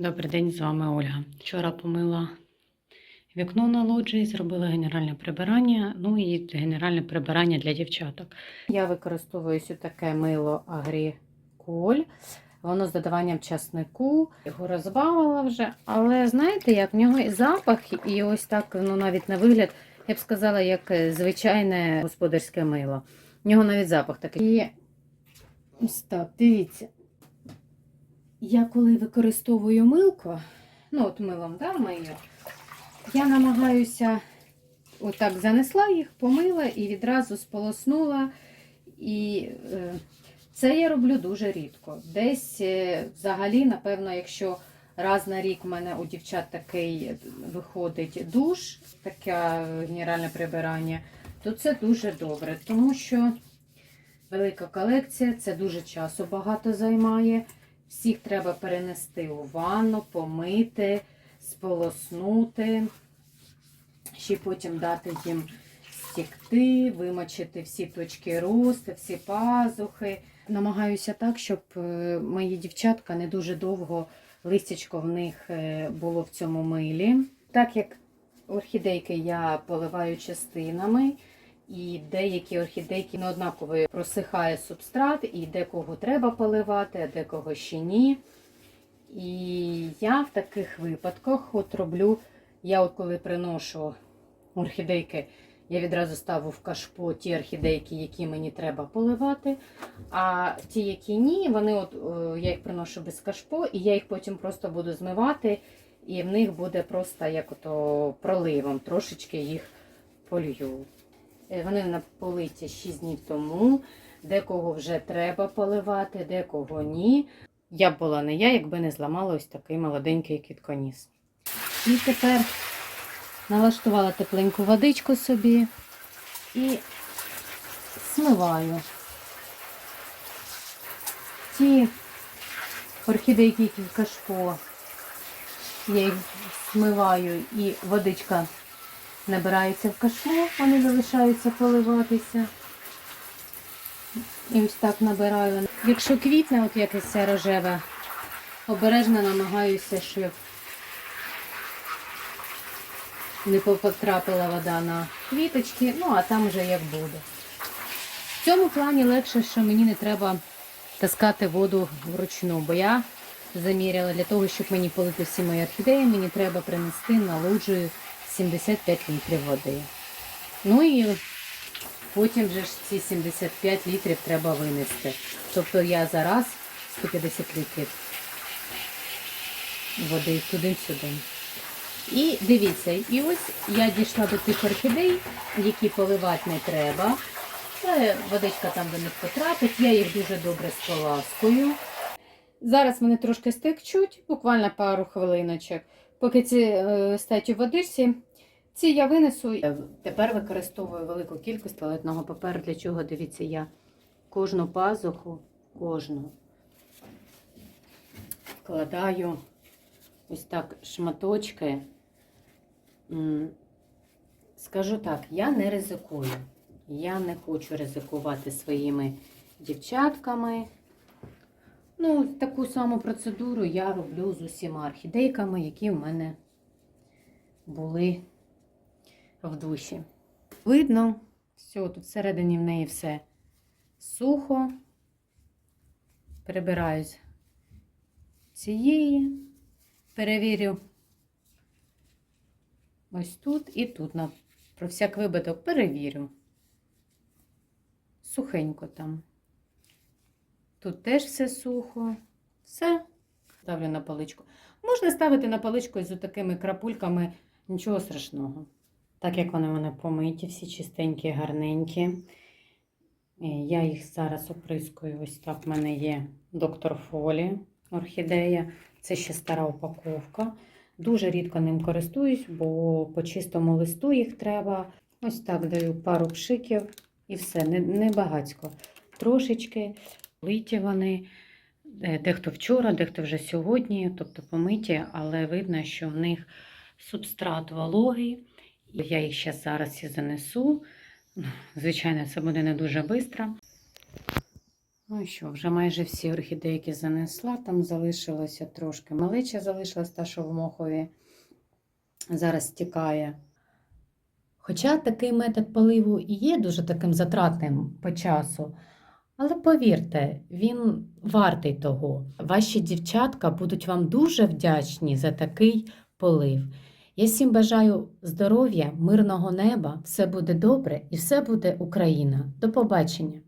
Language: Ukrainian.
Добрий день, з вами Ольга. Вчора помила вікно на лоджії, зробила генеральне прибирання, ну і генеральне прибирання для дівчаток. Я використовую таке мило Агріколь. Воно з додаванням часнику. Його розбавила вже, але знаєте, як в нього і запах, і ось так, ну навіть на вигляд, я б сказала, як е, звичайне господарське мило. В нього навіть запах такий. І ось так, дивіться. Я коли використовую милко, ну от милом, да, мию, я намагаюся отак занесла їх, помила і відразу сполоснула. І е, це я роблю дуже рідко. Десь е, взагалі, напевно, якщо раз на рік в мене у дівчат такий виходить душ, таке генеральне прибирання, то це дуже добре, тому що велика колекція, це дуже часу багато займає. Всіх треба перенести у ванну, помити, сполоснути, ще потім дати їм стікти, вимочити всі точки росту, всі пазухи. Намагаюся так, щоб е, мої дівчатка не дуже довго листячко в них е, було в цьому милі. Так як орхідейки я поливаю частинами, і деякі орхідейки неоднаково просихає субстрат, і декого треба поливати, а декого ще ні. І я в таких випадках от роблю, я от коли приношу орхідейки, я відразу ставлю в кашпо ті орхідейки, які мені треба поливати. А ті, які ні, вони от, е, я їх приношу без кашпо, і я їх потім просто буду змивати, і в них буде просто як ото проливом, трошечки їх полью. Е, Вони на политі 6 днів тому. Декого вже треба поливати, декого ні. Я б була не я, якби не зламала ось такий молоденький кітконіс. І тепер налаштувала тепленьку водичку собі і смиваю. Ті орхідейки, які в кашпо, я їх смиваю і водичка набирається в кашло, вони залишаються поливатися. І ось так набираю. Якщо квітне, от якась ця рожева, обережно намагаюся, щоб не потрапила вода на квіточки, ну а там вже як буде. В цьому плані легше, що мені не треба таскати воду вручну, бо я заміряла для того, щоб мені полити всі мої орхідеї, мені треба принести на лоджію 75 літрів води. Ну і потім вже ж ці 75 літрів треба винести. Тобто я зараз 150 літрів води туди-сюди. І дивіться, і ось я дійшла до тих орхідей, які поливати не треба. Водичка там до них потрапить, я їх дуже добре споласкую. Зараз вони трошки стекчуть, буквально пару хвилиночок. Поки ці е, стають у водичці, ці я винесу. Я Тепер використовую велику кількість туалетного паперу. Для чого? Дивіться, я кожну пазуху, кожну вкладаю ось так шматочки. Скажу так, я не ризикую. Я не хочу ризикувати своїми дівчатками. Ну, таку саму процедуру я роблю з усіма орхідейками, які в мене були в душі. Видно, все, тут всередині в неї все сухо. Перебираюсь цієї, перевірю ось тут і тут. На, про всяк випадок перевірю. Сухенько там. Тут теж все сухо. Все. Ставлю на паличку. Можна ставити на паличку з такими крапульками, нічого страшного. Так як вони мене помиті, всі чистенькі, гарненькі. Е, Я їх зараз оприскую. Ось так в мене є доктор Фолі орхідея. Це ще стара упаковка. Дуже рідко ним користуюсь, бо по чистому листу їх треба. Ось так даю пару пшиків і все, не, не багацько. Трошечки Литі вони, е, дехто вчора, дехто вже сьогодні, тобто помиті, але видно, що в них субстрат вологий. Я їх ще зараз і занесу. Звичайно, це буде не дуже швидко. Ну що, вже майже всі орхідейки занесла, там залишилося трошки. Малеча залишилась та, що в мохові зараз стікає. Хоча такий метод поливу і є дуже таким затратним по часу, але повірте, він вартий того. Ваші дівчатка будуть вам дуже вдячні за такий полив. Я всім бажаю здоров'я, мирного неба, все буде добре і все буде Україна. До побачення!